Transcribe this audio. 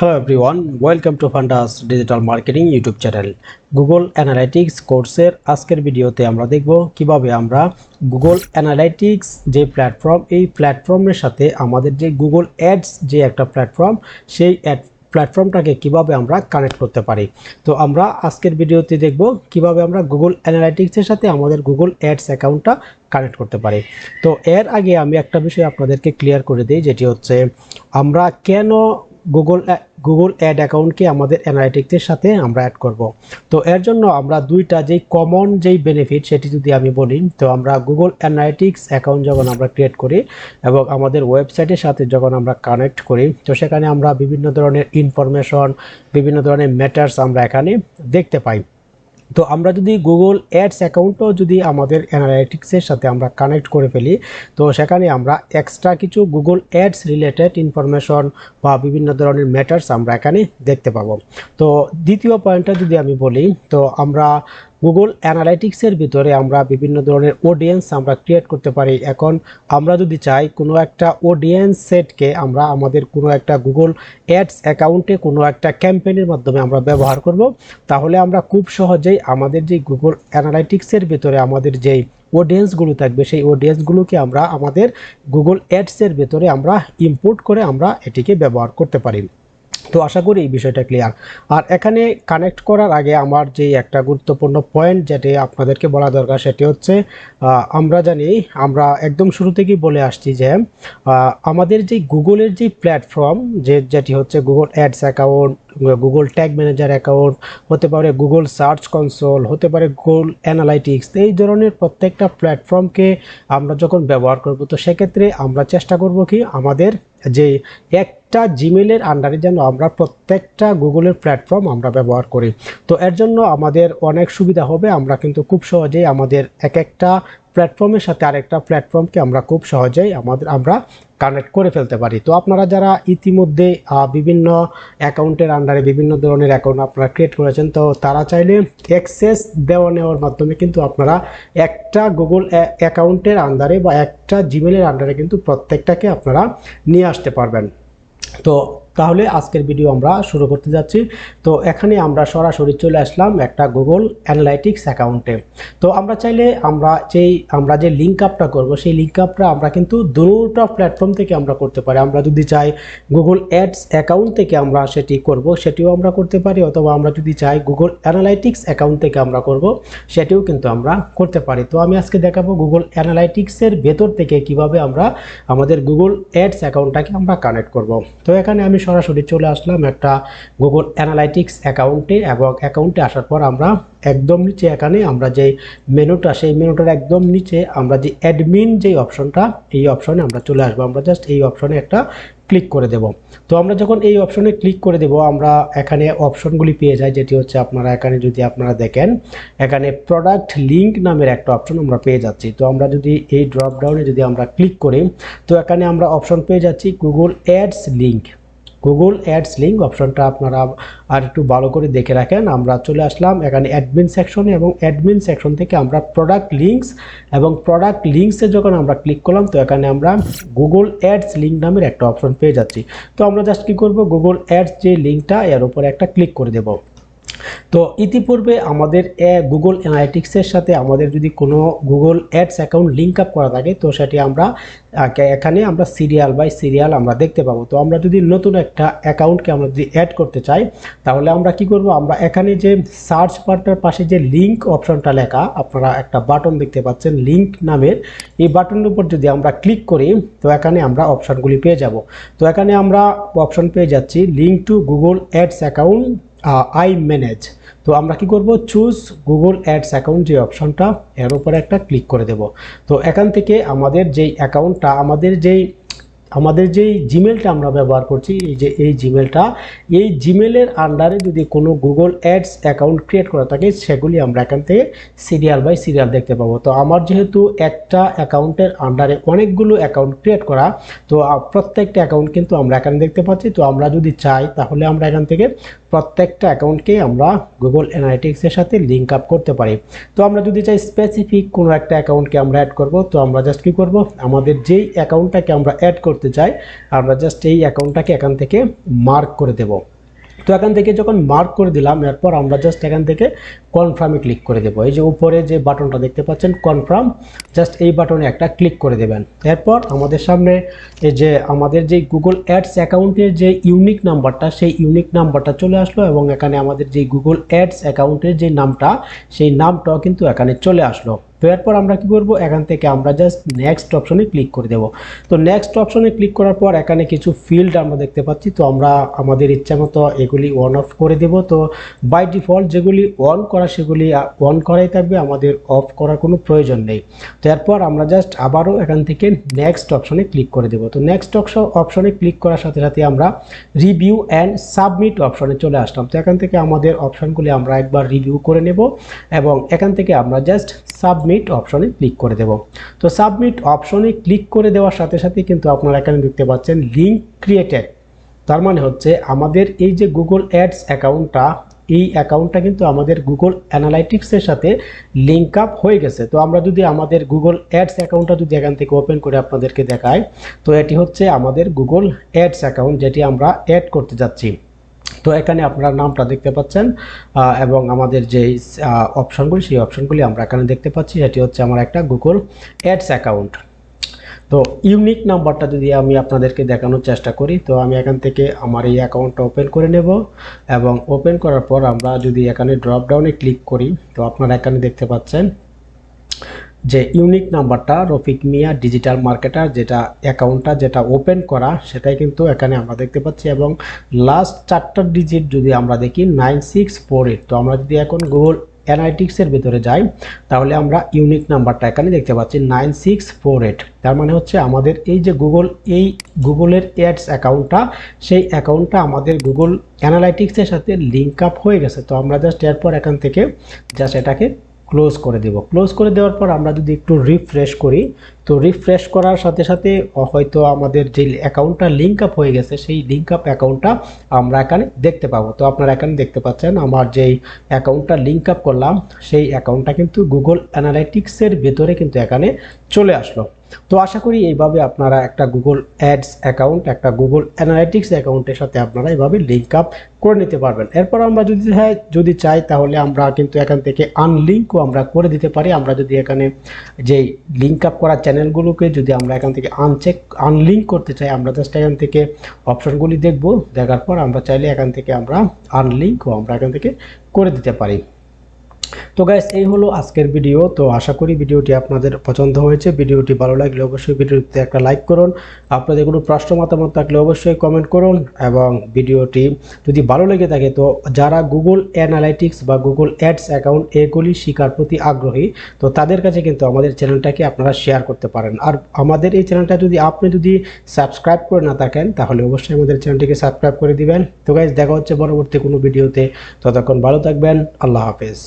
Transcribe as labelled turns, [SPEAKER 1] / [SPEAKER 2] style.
[SPEAKER 1] Hello everyone welcome to Fundas digital marketing YouTube channel Google analytics কোর্সের আজকের ভিডিওতে আমরা দেখব কীভাবে আমরা গুগল অ্যানালাইটিক্স যে প্ল্যাটফর্ম এই প্ল্যাটফর্মের সাথে আমাদের যে গুগল অ্যাডস যে একটা প্ল্যাটফর্ম সেই অ্যাড প্ল্যাটফর্মটাকে কীভাবে আমরা কানেক্ট করতে পারি। তো আমরা আজকের ভিডিওতে দেখব কীভাবে আমরা গুগল অ্যানালাইটিক্সের সাথে আমাদের গুগল অ্যাডস অ্যাকাউন্টটা কানেক্ট করতে পারি। তো এর আগে আমি একটা বিষয় আপনাদেরকে ক্লিয়ার করে দিই, যেটি হচ্ছে আমরা কেন গুগল গুগল অ্যাড অ্যাকাউন্টকে আমাদের অ্যানালাইটিক্সের সাথে আমরা অ্যাড করব। তো এর জন্য আমরা দুইটা যেই কমন যেই বেনিফিট সেটি যদি আমি বলি, তো আমরা গুগল অ্যানালাইটিক্স অ্যাকাউন্ট যখন আমরা ক্রিয়েট করি এবং আমাদের ওয়েবসাইটের সাথে যখন আমরা কানেক্ট করি, তো সেখানে আমরা বিভিন্ন ধরনের ইনফরমেশন বিভিন্ন ধরনের ম্যাটার্স আমরা এখানে দেখতে পাই। তো আমরা যদি গুগল অ্যাডস অ্যাকাউন্টও যদি আমাদের অ্যানালাইটিক্সের সাথে আমরা কানেক্ট করে ফেলি, তো সেখানে আমরা এক্সট্রা কিছু গুগল অ্যাডস রিলেটেড ইনফরমেশন বা বিভিন্ন ধরনের ম্যাটার্স আমরা এখানে দেখতে পাবো। তো দ্বিতীয় পয়েন্টটা যদি আমি বলি, তো আমরা গুগল অ্যানালাইটিক্সের ভিতরে আমরা বিভিন্ন ধরনের অডিয়েন্স আমরা ক্রিয়েট করতে পারি। এখন আমরা যদি চাই কোনো একটা অডিয়েন্স সেটকে আমরা আমাদের কোনো একটা গুগল অ্যাডস অ্যাকাউন্টে কোনো একটা ক্যাম্পেইনের মাধ্যমে আমরা ব্যবহার করব, তাহলে আমরা খুব সহজেই আমাদের যে গুগল অ্যানালাইটিক্সের ভিতরে আমাদের যেই অডিয়েন্সগুলো থাকবে, সেই অডিয়েন্সগুলোকে আমরা আমাদের গুগল অ্যাডসের ভেতরে আমরা ইম্পোর্ট করে আমরা এটিকে ব্যবহার করতে পারি। তো আশা করি এই বিষয়টা ক্লিয়ার আর এখানে কানেক্ট করার আগে আমার যে একটা গুরুত্বপূর্ণ পয়েন্ট যেটি আপনাদেরকে বলা দরকার সেটি হচ্ছে আমরা জানি, আমরা একদম শুরু থেকেই বলে আসছি যে আমাদের যে গুগলের যে প্ল্যাটফর্ম যে, যেটি হচ্ছে Google ads account Google tag manager account হতে পারে গুগল সার্চ কনসোল হতে পারে গুগল অ্যানালাইটিক্স এই ধরনের প্রত্যেকটা প্ল্যাটফর্মকে আমরা যখন ব্যবহার করব, তো সেক্ষেত্রে আমরা চেষ্টা করব কি আমাদের যে একটা জিমেলের আন্ডারে যেন আমরা প্রত্যেকটা গুগলের প্ল্যাটফর্ম আমরা ব্যবহার করি। তো এর জন্য আমাদের অনেক সুবিধা হবে। আমরা কিন্তু খুব সহজেই আমাদের এক একটা প্ল্যাটফর্মের সাথে আরেকটা প্ল্যাটফর্মকে আমরা খুব সহজেই আমাদের, আমরা কানেক্ট করে ফেলতে পারি। তো আপনারা যারা ইতিমধ্যে বিভিন্ন অ্যাকাউন্টের আন্ডারে বিভিন্ন ধরনের অ্যাকাউন্ট আপনারা ক্রিয়েট করেছেন, তো তারা চাইলে অ্যাক্সেস দেওয়া নেওয়ার মাধ্যমে কিন্তু আপনারা একটা গুগল অ্যাকাউন্টের আন্ডারে বা একটা জিমেলের আন্ডারে কিন্তু প্রত্যেকটাকে আপনারা নিয়ে আসতে পারবেন। তো তাহলে আজকের ভিডিও আমরা শুরু করতে যাচ্ছি। তো এখানে আমরা সরাসরি চলে আসলাম একটা গুগল অ্যানালাইটিক্স অ্যাকাউন্টে তো আমরা চাইলে আমরা যেই, আমরা যে লিঙ্ক আপটা করব, সেই লিঙ্ক আপটা আমরা কিন্তু দুটা প্ল্যাটফর্ম থেকে আমরা করতে পারি। আমরা যদি চাই গুগল অ্যাডস অ্যাকাউন্ট থেকে আমরা সেটি করব, সেটিও আমরা করতে পারি। অথবা আমরা যদি চাই গুগল অ্যানালাইটিক্স অ্যাকাউন্ট থেকে আমরা করব, সেটিও কিন্তু আমরা করতে পারি। তো আমি আজকে দেখাবো গুগল অ্যানালাইটিক্সের ভেতর থেকে কীভাবে আমরা আমাদের গুগল অ্যাডস অ্যাকাউন্টটাকে আমরা কানেক্ট করব। তো এখানে আমি সরাসরি চলে আসলাম একটা গুগল অ্যানালাইটিক্স অ্যাকাউন্টে এবং অ্যাকাউন্টে আসার পর আমরা একদম নিচে এখানে আমরা যে মেনুটা, সেই মেনুটার একদম নিচে আমরা যে অ্যাডমিন যেই অপশনটা এই অপশনে আমরা চলে আসব। আমরা জাস্ট এই অপশনে একটা ক্লিক করে দেব। তো আমরা যখন এই অপশনে ক্লিক করে দেব, আমরা এখানে অপশনগুলি পেয়ে যাই, যেটি হচ্ছে আপনারা এখানে যদি আপনারা দেখেন, এখানে প্রোডাক্ট লিঙ্ক নামের একটা অপশন আমরা পেয়ে যাচ্ছি। তো আমরা যদি এই ড্রপডাউনে যদি আমরা ক্লিক করি, তো এখানে আমরা অপশন পেয়ে যাচ্ছি Google ads link Google ads link অপশনটা আপনারা আর একটু ভালো করে দেখে রাখেন। আমরা চলে আসলাম এখানে অ্যাডমিন সেকশনে এবং অ্যাডমিন সেকশন থেকে আমরা প্রোডাক্ট লিঙ্কস এবং প্রোডাক্ট লিঙ্কসে যখন আমরা ক্লিক করলাম, তো এখানে আমরা গুগল অ্যাডস লিঙ্ক নামের একটা অপশন পেয়ে যাচ্ছি। তো আমরা জাস্ট কী করব? গুগল অ্যাডস যে লিঙ্কটা এর উপরে একটা ক্লিক করে দেবো। তো ইতিপূর্বে আমাদের গুগল অ্যানালিটিক্সের সাথে আমাদের যদি কোনো Google ads account link up করা থাকে, তো সেটি আমরা এখানে আমরা সিরিয়াল বাই সিরিয়াল আমরা দেখতে পাবো। তো আমরা যদি নতুন একটা অ্যাকাউন্টকে আমরা যদি অ্যাড করতে চাই, তাহলে আমরা কি করব? আমরা এখানে যে সার্চ বাটনের পাশে যে লিঙ্ক অপশনটা লেখা, আপনারা একটা বাটন দেখতে পাচ্ছেন লিঙ্ক নামের। এই বাটনের উপর যদি আমরা ক্লিক করি, তো এখানে আমরা অপশনগুলি পেয়ে যাব। তো এখানে আমরা অপশন পেয়ে যাচ্ছি link to Google ads account I manage তো আমরা কি করব? চুজ গুগল অ্যাডস অ্যাকাউন্ট যে অপশনটা এর উপরে একটা ক্লিক করে দেব। তো এখান থেকে আমাদের যেই অ্যাকাউন্টটা আমাদের যেই আমাদের যেই জিমেলটা আমরা ব্যবহার করছি, এই যে এই জিমেলটা এই জিমেলের আন্ডারে যদি কোনো গুগল অ্যাডস অ্যাকাউন্ট ক্রিয়েট করা থাকে, সেগুলি আমরা এখান থেকে সিরিয়াল বাই সিরিয়াল দেখতে পাবো। তো আমার যেহেতু একটা অ্যাকাউন্টের আন্ডারে অনেকগুলো অ্যাকাউন্ট ক্রিয়েট করা, তো প্রত্যেকটা অ্যাকাউন্ট কিন্তু আমরা এখানে দেখতে পাচ্ছি। তো আমরা যদি চাই, তাহলে আমরা এখান থেকে প্রত্যেকটা অ্যাকাউন্টকেই আমরা গুগল অ্যানালিটিক্সের সাথে লিঙ্ক আপ করতে পারি। তো আমরা যদি চাই স্পেসিফিক কোনো একটা অ্যাকাউন্টকে আমরা অ্যাড করব, তো আমরা জাস্ট কী করব? আমাদের যেই অ্যাকাউন্টটাকে আমরা অ্যাড করতে চাই, আমরা জাস্ট এই অ্যাকাউন্টটাকে এখান থেকে মার্ক করে দেব। তো এখান থেকে যখন মার্ক করে দিলাম, এরপর আমরা জাস্ট এখান থেকে কনফার্মে ক্লিক করে দেবো। এই যে উপরে যে বাটনটা দেখতে পাচ্ছেন কনফার্ম জাস্ট এই বাটনে একটা ক্লিক করে দেবেন। এরপর আমাদের সামনে এই যে আমাদের যে গুগল অ্যাডস অ্যাকাউন্টের যে ইউনিক নাম্বারটা সেই ইউনিক নাম্বারটা চলে আসলো এবং এখানে আমাদের যে গুগল অ্যাডস অ্যাকাউন্টের যে নামটা, সেই নামটাও কিন্তু এখানে চলে আসলো। তো এরপর আমরা কি করব? এখান থেকে আমরা জাস্ট নেক্সট অপশনে ক্লিক করে দেব। তো নেক্সট অপশনে ক্লিক করার পর এখানে কিছু ফিল্ড আমরা দেখতে পাচ্ছি। তো আমরা আমাদের ইচ্ছা মতো এগুলি অন অফ করে দেব। তো বাই ডিফল্ট যেগুলি অন করা, সেগুলি অন করাই থাকবে। আমাদের অফ করার কোনো প্রয়োজন নেই। তো এরপর আমরা জাস্ট আবারও এখান থেকে নেক্সট অপশনে ক্লিক করে দেব। তো নেক্সট অপশনে ক্লিক করার সাথে সাথে আমরা রিভিউ অ্যান্ড সাবমিট অপশনে চলে আসলাম। তো এখান থেকে আমাদের অপশনগুলি আমরা একবার রিভিউ করে নেব। এবং এখান থেকে আমরা জাস্ট সাবমিট অপশনে ক্লিক করে দেব। তো সাবমিট অপশনে ক্লিক করে দেওয়ার সাথে সাথে কিন্তু আপনারা এখানে দেখতে পাচ্ছেন লিঙ্ক ক্রিয়েটেড তার মানে হচ্ছে আমাদের এই যে গুগল অ্যাডস অ্যাকাউন্টটা এই অ্যাকাউন্টটা কিন্তু আমাদের গুগল অ্যানালাইটিক্সের সাথে লিঙ্ক আপ হয়ে গেছে। তো আমরা যদি আমাদের গুগল অ্যাডস অ্যাকাউন্টটা যদি এখান থেকে ওপেন করে আপনাদেরকে দেখাই, তো এটি হচ্ছে আমাদের গুগল অ্যাডস অ্যাকাউন্ট যেটি আমরা অ্যাড করতে যাচ্ছি। তো এখানে আপনারা নামটা দেখতে পাচ্ছেন এবং আমাদের যে অপশনগুলি, সেই অপশনগুলি আমরা এখানে দেখতে পাচ্ছি। সেটি হচ্ছে আমার একটা গুগল অ্যাডস অ্যাকাউন্ট তো ইউনিক নাম্বারটা যদি আমি আপনাদেরকে দেখানোর চেষ্টা করি, তো আমি এখান থেকে আমার এই অ্যাকাউন্টটা ওপেন করে নেব, এবং ওপেন করার পর আমরা যদি এখানে ড্রপ ডাউনে ক্লিক করি, তো আপনারা এখানে দেখতে পাচ্ছেন যে ইউনিক নাম্বারটা রফিক মিয়া ডিজিটাল মার্কেটার যেটা অ্যাকাউন্টটা যেটা ওপেন করা, সেটাই কিন্তু এখানে আমরা দেখতে পাচ্ছি। এবং লাস্ট চারটা ডিজিট যদি আমরা দেখি নাইন সিক্স ফোর এইট তো আমরা যদি এখন গুগল অ্যানালিটিক্সের ভিতরে যাই, তাহলে আমরা ইউনিক নাম্বারটা এখানে দেখতে পাচ্ছি নাইন সিক্স ফোর এইট তার মানে হচ্ছে আমাদের এই যে গুগল এই গুগলের অ্যাডস অ্যাকাউন্টটা সেই অ্যাকাউন্টটা আমাদের গুগল অ্যানালাইটিক্সের সাথে লিঙ্ক আপ হয়ে গেছে। তো আমরা জাস্ট এরপর এখান থেকে জাস্ট এটাকে ক্লোজ করে দেব। ক্লোজ করে দেওয়ার পর আমরা যদি একটু রিফ্রেশ করি, তো রিফ্রেশ করার সাথে সাথে হয়তো আমাদের যে অ্যাকাউন্টটা লিঙ্ক আপ হয়ে গেছে, সেই লিঙ্ক আপ অ্যাকাউন্টটা আমরা এখানে দেখতে পাবো। তো আপনারা এখানে দেখতে পাচ্ছেন, আমার যেই অ্যাকাউন্টটা লিঙ্ক আপ করলাম, সেই অ্যাকাউন্টটা কিন্তু গুগল অ্যানালাইটিক্সের ভেতরে কিন্তু এখানে চলে আসলো। তো আশা করি এইভাবে আপনারা একটা গুগল অ্যাডস অ্যাকাউন্ট একটা গুগল অ্যানালাইটিক্স অ্যাকাউন্টের সাথে আপনারা এইভাবে লিঙ্ক আপ করে নিতে পারবেন। এরপর আমরা যদি চাই যদি চাই তাহলে আমরা কিন্তু এখান থেকে আনলিঙ্কও আমরা করে দিতে পারি। আমরা যদি এখানে যেই লিঙ্ক আপ করা চ্যানেলগুলোকে যদি আমরা এখান থেকে আনচেক আনলিঙ্ক করতে চাই, আমরা জাস্ট এখান থেকে অপশনগুলি দেখব। দেখার পর আমরা চাইলে এখান থেকে আমরা আনলিঙ্কও আমরা এখান থেকে করে দিতে পারি। তো গাইস এই হলো আজকের ভিডিও তো আশা করি ভিডিওটি আপনাদের পছন্দ হয়েছে। ভিডিওটি ভালো লাগলে অবশ্যই ভিডিওতে একটা লাইক করুন। আপনাদের কোনো প্রশ্ন, মতামত থাকলে অবশ্যই কমেন্ট করুন। এবং ভিডিওটি যদি ভালো লেগে থাকে, তো যারা গুগল অ্যানালাইটিক্স বা গুগল অ্যাডস অ্যাকাউন্ট এগুলি শেখার প্রতি আগ্রহী, তো তাদের কাছে কিন্তু আমাদের চ্যানেলটাকে আপনারা শেয়ার করতে পারেন। আর আমাদের এই চ্যানেলটা যদি আপনি যদি সাবস্ক্রাইব করে না থাকেন, তাহলে অবশ্যই আমাদের চ্যানেলটিকে সাবস্ক্রাইব করে দিবেন। তো গাইজ দেখা হচ্ছে পরবর্তী কোনো ভিডিওতে ততক্ষণ ভালো থাকবেন। আল্লাহ হাফেজ।